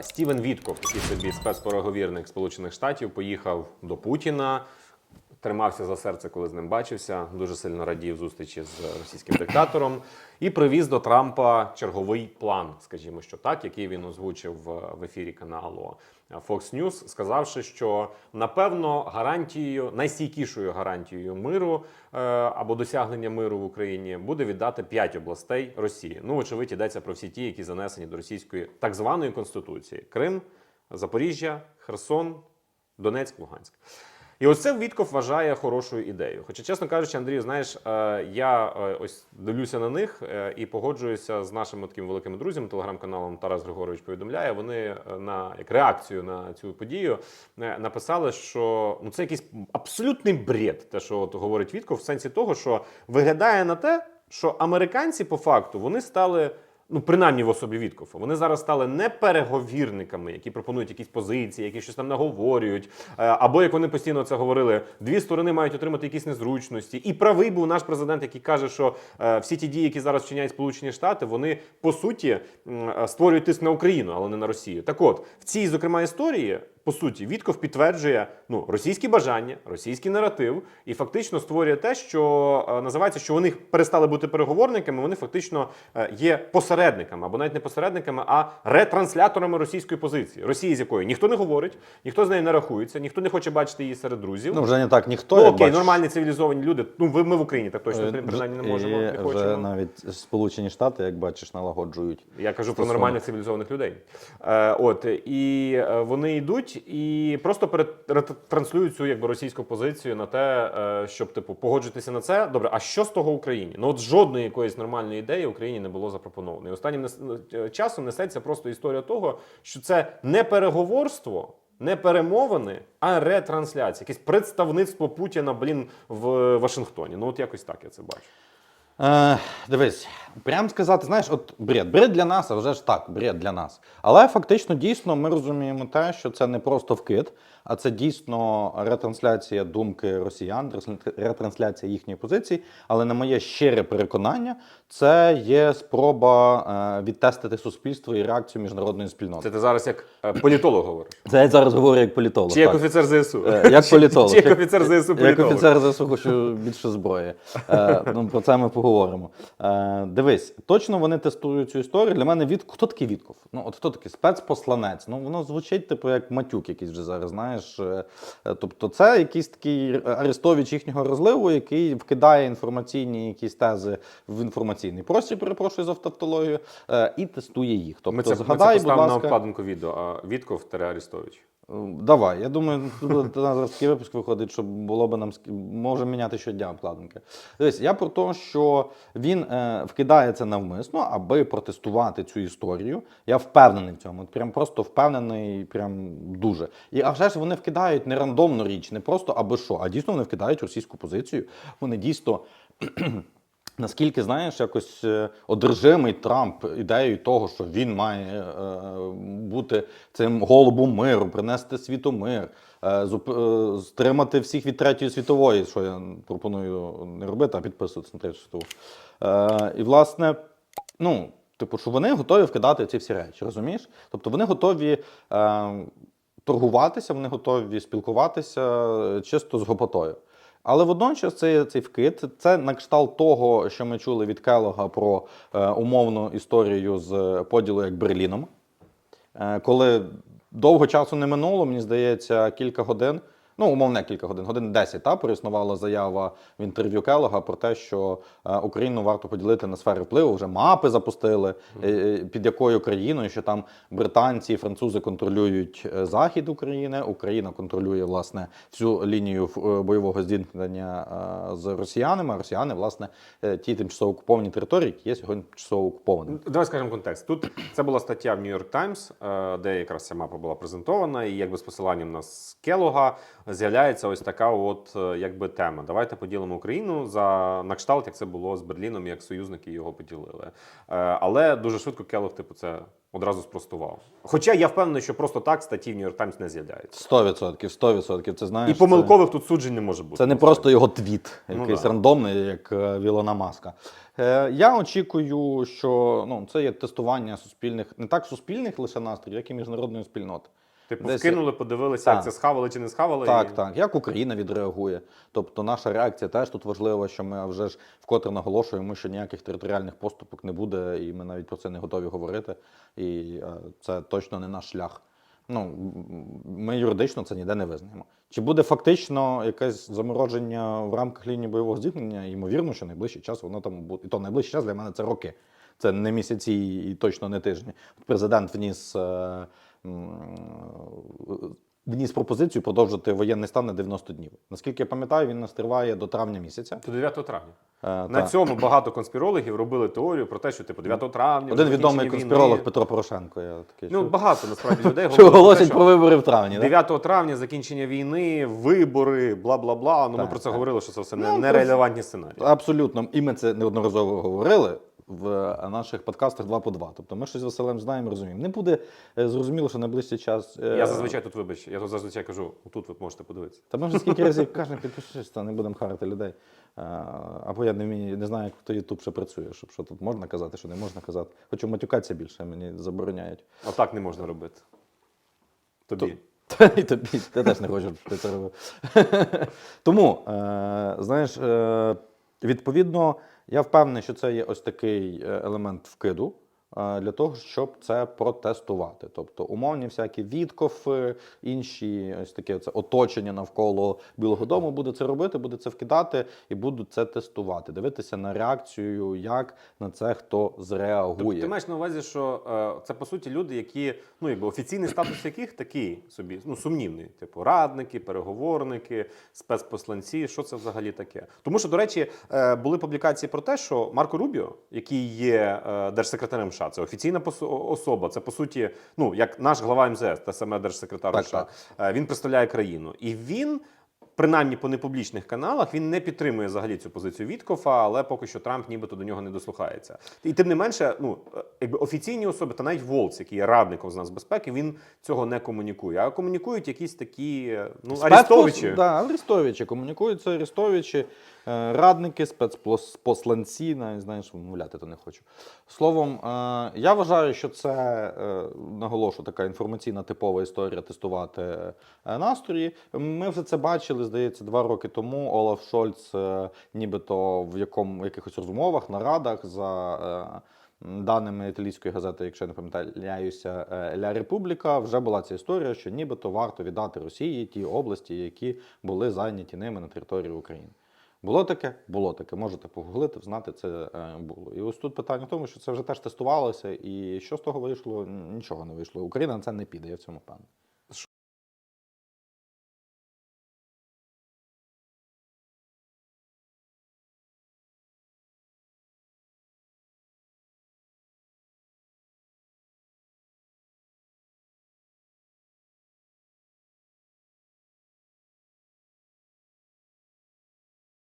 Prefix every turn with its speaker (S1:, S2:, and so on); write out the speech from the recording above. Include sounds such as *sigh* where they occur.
S1: Стівен Вітков, такий собі спецпереговірник Сполучених Штатів, поїхав до Путіна. Тримався за серце, коли з ним бачився. Дуже сильно радів зустрічі з російським диктатором і привіз до Трампа черговий план, скажімо, що так, який він озвучив в- ефірі каналу Fox News, сказавши, що напевно гарантією, найстійкішою гарантією миру е, або досягнення миру в Україні буде віддати п'ять областей Росії. Ну, очевидь, йдеться про всі ті, які занесені до російської так званої конституції: Крим, Запоріжжя, Херсон, Донецьк, Луганськ. І ось це Вітков вважає хорошою ідеєю. Хоча, чесно кажучи, Андрію, знаєш, е, я е, ось дивлюся на них е, і погоджуюся з нашими такими великими друзями, телеграм-каналом Тарас Григорович повідомляє. Вони на як реакцію на цю подію написали, що ну це якийсь абсолютний бред, те, що от говорить Вітков, в сенсі того, що виглядає на те, що американці по факту вони стали. Ну, принаймні в особі Віткофа. Вони зараз стали не переговірниками, які пропонують якісь позиції, які щось там наговорюють. Е, Або як вони постійно це говорили, дві сторони мають отримати якісь незручності. І правий був наш президент, який каже, що е, всі ті дії, які зараз вчиняють Сполучені Штати, вони по суті е, створюють тиск на Україну, але не на Росію. Так от в цій, зокрема, історії. По суті, Вітков підтверджує ну російські бажання, російський наратив, і фактично створює те, що е, називається, що вони перестали бути переговорниками. Вони фактично е, є посередниками, або навіть не посередниками, а ретрансляторами російської позиції, Росії, з якою ніхто не говорить, ніхто з нею не рахується, ніхто не хоче бачити її серед друзів.
S2: Ну, вже не так ніхто.
S1: Ну, окей, нормальні цивілізовані люди. Ну ви ми в Україні так точно
S2: Е,
S1: принаймні не можемо. Не
S2: вже навіть Сполучені Штати, як бачиш, налагоджують.
S1: Я кажу про нормальних цивілізованих людей. Е, от і е, вони йдуть і просто перетранслюють цю якби російську позицію на те, е, щоб типу погоджуватися на це. Добре, а що з того Україні? Ну от жодної якоїсь нормальної ідеї Україні не було запропоновано. І останнім е, часом несеться просто історія того, що це не переговорство. Не перемовини, а ретрансляція, якесь представництво Путіна, блін, в Вашингтоні. Ну от якось так я це бачу.
S2: Е, дивись, прям сказати, знаєш, от бред. Бред для нас, а вже ж так, бред для нас. Але фактично дійсно ми розуміємо те, що це не просто вкид, а це дійсно ретрансляція думки росіян, ретрансляція їхньої позиції. Але на моє щире переконання, це є спроба е, відтестити суспільство і реакцію міжнародної спільноти.
S1: Це ти зараз як е, політолог говориш.
S2: Це я зараз говорю як політолог.
S1: Чи як
S2: так.
S1: офіцер ЗСУ?
S2: Е, Як політолог.
S1: Чи як офіцер ЗСУ
S2: Як офіцер ЗСУ хочу більше зброї. Ну, про це ми поговоримо. Дивись, точно вони тестують цю історію. Для мене від хто такий Вітков? Ну от хто такий спецпосланець? Ну воно звучить, типу, як матюк якийсь вже зараз. Знаєш. Е, е, тобто, це якийсь такий арестович їхнього розливу, який вкидає інформаційні якісь тези в інформаційний простір, перепрошую за автологію, е, і тестує їх. Тобто,
S1: Ми це,
S2: згадай,
S1: ми це
S2: будь
S1: поставимо на обкладинку відео. А Вітков Тере Арістович.
S2: Давай, я думаю, зараз такий випуск виходить, щоб було б нам може міняти щодня обкладинки. Дивись, я про те, що він е, вкидає це навмисно, аби протестувати цю історію. Я впевнений в цьому. Прям просто впевнений, прям дуже. І а вже ж вони вкидають не рандомну річ, не просто аби що, а дійсно вони вкидають російську позицію. Вони дійсно. Наскільки знаєш, якось е, одержимий Трамп ідеєю того, що він має е, бути цим голубом миру, принести світу мир, е, зуп- е, стримати всіх від третьої світової, що я пропоную не робити, а підписуватися на третю світову. Е, і власне, ну, типу, що вони готові вкидати ці всі речі, розумієш? Тобто вони готові. Е, Торгуватися, вони готові спілкуватися е, чисто з гопотою. Але водночас цей, цей вкид це на кшталт того, що ми чули від Келога про е, умовну історію з поділу як Берліном. Е, коли довго часу не минуло, мені здається, кілька годин. Ну, умовне кілька годин, годин 10, та проіснувала заява в інтерв'ю Келога про те, що е, Україну варто поділити на сфери впливу. Вже мапи запустили, е, е, під якою країною, що там британці і французи контролюють захід України, Україна контролює власне всю лінію бойового зіткнення з росіянами. А росіяни, власне, ті тимчасово окуповані території, які є сьогодні тимчасово окупованими.
S1: Давай скажемо контекст. Тут це була стаття в New York Times, е, де якраз ця мапа була презентована, і якби з посиланням на Скелога з'являється ось така от е, якби тема. Давайте поділимо Україну за на кшталт, як це було з Берліном, як союзники його поділили. Е, Але дуже швидко Келлог, типу, це одразу спростував. Хоча я впевнений, що просто так статті в Нью-Йорк Таймс не з'являються.
S2: 100%, 100%. Це знаєш.
S1: І помилкових тут суджень не може бути.
S2: Це, це не просто його твіт,
S1: Ну
S2: якийсь
S1: да.
S2: рандомний, як е, в Ілона Маска. Е, я очікую, що ну, це є тестування суспільних, не так суспільних лише настроїв, як і міжнародної спільноти.
S1: Типу,
S2: Десь-
S1: вкинули, подивилися,
S2: Так.
S1: як це схавали чи не схавали.
S2: Так,
S1: і...
S2: так. Як Україна відреагує? Тобто наша реакція теж тут важлива, що ми вже ж вкотре наголошуємо, що ніяких територіальних поступок не буде, і ми навіть про це не готові говорити. І е, це точно не наш шлях. Ну, ми юридично це ніде не визнаємо. Чи буде фактично якесь замороження в рамках лінії бойового зіткнення? Ймовірно, що найближчий час воно там буде. І то найближчий час для мене це роки. Це не місяці і точно не тижні. Президент вніс. е, вніс пропозицію продовжити воєнний стан на 90 днів. Наскільки я пам'ятаю, він нас триває до травня місяця.
S1: До 9 травня.
S2: Е,
S1: На
S2: та.
S1: цьому багато конспірологів робили теорію про те, що типу 9 травня.
S2: Один відомий конспіролог
S1: війни.
S2: Петро Порошенко. Я такий
S1: Ну,
S2: чув.
S1: багато насправді людей *laughs*
S2: що
S1: говорили про
S2: оголосять про вибори в травні. Да?
S1: 9 травня закінчення війни, вибори, бла бла бла. Ну ми про це
S2: так.
S1: говорили, що це все
S2: Ну,
S1: нерелевантні сценарії.
S2: Абсолютно. І ми це неодноразово говорили в наших подкастах 2 по 2. Тобто ми щось з Василем знаємо, розуміємо. Не буде е, зрозуміло, що найближчий час. е,
S1: Я зазвичай тут вибач, я тут зазвичай кажу, тут ви можете подивитися.
S2: Та ми вже скільки разів *laughs* кажемо, підпишись, та не будемо харити людей. Е, Або я не вмію, не знаю, як то Ютуб ще працює, щоб що тут можна казати, що не можна казати. Хочу матюкатися більше, мені забороняють.
S1: Отак не можна робити. Тобі. *laughs*
S2: Та і тобі, ти теж не хочеш, щоб ти це робив. *laughs* Тому, е, знаєш, е, відповідно, я впевнений, що це є ось такий е, елемент вкиду для того, щоб це протестувати. Тобто умовні всякі відкофи, інші ось таке це оточення навколо Білого Дому буде це робити, буде це вкидати і будуть це тестувати, дивитися на реакцію, як на це хто зреагує.
S1: Тобто ти маєш на увазі, що е, це по суті люди, які ну якби офіційний статус яких такий собі ну сумнівний, типу радники, переговорники, спецпосланці. Що це взагалі таке? Тому що, до речі, е, були публікації про те, що Марко Рубіо, який є е, держсекретарем США, це офіційна особа. Це по суті, ну як наш глава МЗС, та саме держсекретар
S2: Так,
S1: США.
S2: так.
S1: Е, він представляє країну, і він. Принаймні по непублічних каналах він не підтримує взагалі цю позицію Віткофа, але поки що Трамп нібито до нього не дослухається. І тим не менше, ну е, якби офіційні особи, та навіть Волц, який є радником з нацбезпеки, він цього не комунікує. А комунікують якісь такі е, ну арестовичі.
S2: Да, арестовичі. Комунікують це арестовичі, е, радники, спецпосланці, навіть знаєш, вимовляти то не хочу. Словом, я вважаю, що це наголошу така інформаційна типова історія тестувати настрої. Ми вже це бачили, здається, два роки тому. Олаф Шольц, е, нібито в якому якихось розмовах, нарадах за. е, Даними італійської газети, якщо я не помиляюся, е, Ля Републіка, вже була ця історія, що нібито варто віддати Росії ті області, які були зайняті ними на території України. Було таке? Було таке. Можете погуглити, знати це було. І ось тут питання в тому, що це вже теж тестувалося, і що з того вийшло? Нічого не вийшло. Україна на це не піде, я в цьому певний.